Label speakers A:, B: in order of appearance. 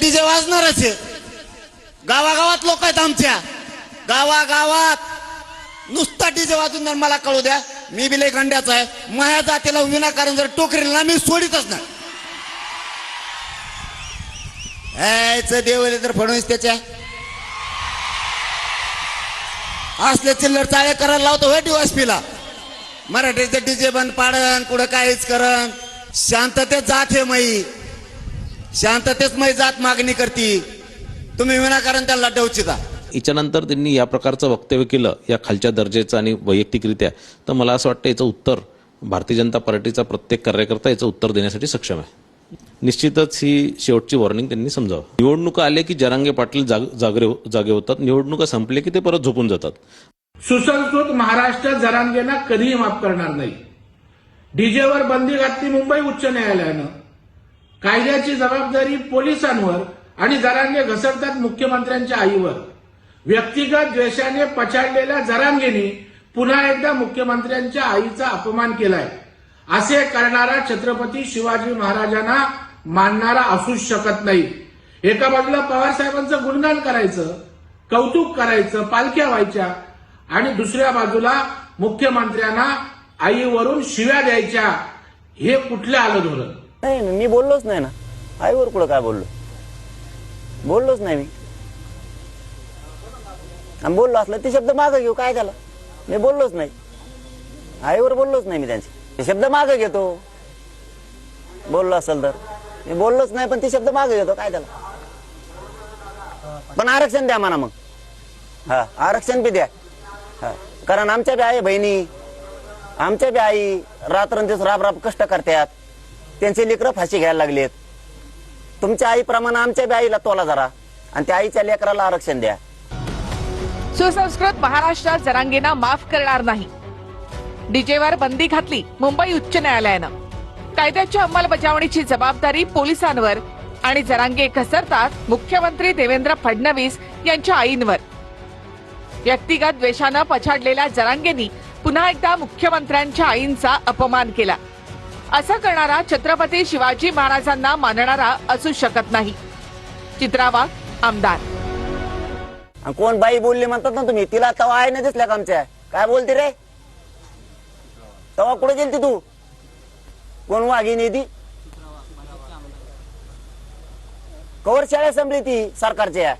A: DJ वाजणारच आहे गावागावात लोक आहेत आमच्या. गावागावात. नुसता डीजे वाजून जर मला कळू द्या. मी बी गंड्याचा आहे. माझ्या जातीला विनाकारण जर टोकरील ना मी सोडीतच ना यायचं देवले तर फडणवीस त्याच्या. असले चिल्लर चाळे करायला लावतो होय डीवासपीला मराठीचे डीजे बंद पाडन कुठं काहीच करन. शांततेत जात हे मई. शांततेत मई जात मागणी करती. तुम्ही विनाकारण त्याला डवचिता.
B: याच्यानंतर त्यांनी या प्रकारचं वक्तव्य केलं या खालच्या दर्जाचं आणि वैयक्तिकरित्या. तर मला असं वाटतं याचं उत्तर भारतीय जनता पार्टीचा प्रत्येक कार्यकर्ता याचं उत्तर देण्यासाठी सक्षम आहे. निश्चितच ही शेवटची वॉर्निंग त्यांनी समजावं. निवडणुका आल्या की जरांगे पाटील जाग जागरे जागे होतात निवडणुका संपले की ते परत झोपून जातात.
C: सुसंस्कृत महाराष्ट्र जरांगेना कधीही माफ करणार नाही. डीजेवर बंदी घातली मुंबई उच्च न्यायालयानं. कायद्याची जबाबदारी पोलिसांवर आणि जरांगे घसरतात मुख्यमंत्र्यांच्या आईवर. व्यक्तिगत द्वेषाने पछाडलेल्या जरांगेने पुन्हा एकदा मुख्यमंत्र्यांच्या आईचा अपमान केलाय. असे करणारा छत्रपती शिवाजी महाराजांना मानणारा असूच शकत नाही. एका बाजूला पवार साहेबांचं गुणगान करायचं कौतुक करायचं पालख्या व्हायच्या आणि दुसऱ्या बाजूला मुख्यमंत्र्यांना आईवरून शिव्या द्यायच्या हे कुठलं आलं धोरण?
D: नाही मी बोललोच नाही ना. आईवर कुठं काय बोललो? बोललोच नाही मी. आणि बोललो असलं ते शब्द मागं घेऊ काय त्याला मी बोललोच नाही. आईवर बोललोच नाही मी त्यांचे. ते शब्द मागं घेतो. बोललो असेल तर. मी बोललोच नाही पण ते शब्द मागं घेतो काय त्याला पण आरक्षण द्या म्हणा मग. हा आरक्षण बी द्या. हा कारण आमच्या बी आई बहिणी. आमच्या बी आई रात्रंदिवस राब राब कष्ट करतात. त्यांचे लेकरं फाशी घ्यायला लागलेत. तुमच्या आईप्रमाणे आमच्या बी आईला तोला जरा. आणि त्या आईच्या लेकराला आरक्षण द्या.
E: सुसंस्कृत महाराष्ट्रात जरांगेना माफ करणार नाही. डीजेवर बंदी घातली मुंबई उच्च न्यायालयानं. कायद्याच्या अंमलबजावणीची जबाबदारी पोलिसांवर आणि जरांगे घसरतात मुख्यमंत्री देवेंद्र फडणवीस यांच्या आईंवर. व्यक्तिगत द्वेषानं पछाडलेल्या जरांगेनी पुन्हा एकदा मुख्यमंत्र्यांच्या आईंचा अपमान केला. असं करणारा छत्रपती शिवाजी महाराजांना मानणारा असू शकत नाही. चित्रावा आमदार.
D: कोण बाई बोलली म्हणतात ना तुम्ही तिला तवा आहे ना दिसल्या का आमच्या? काय बोलते रे? तवा कुठे गेलती तू? कोण वाघिणी ती कवर शाळा संपली ती सरकारच्या.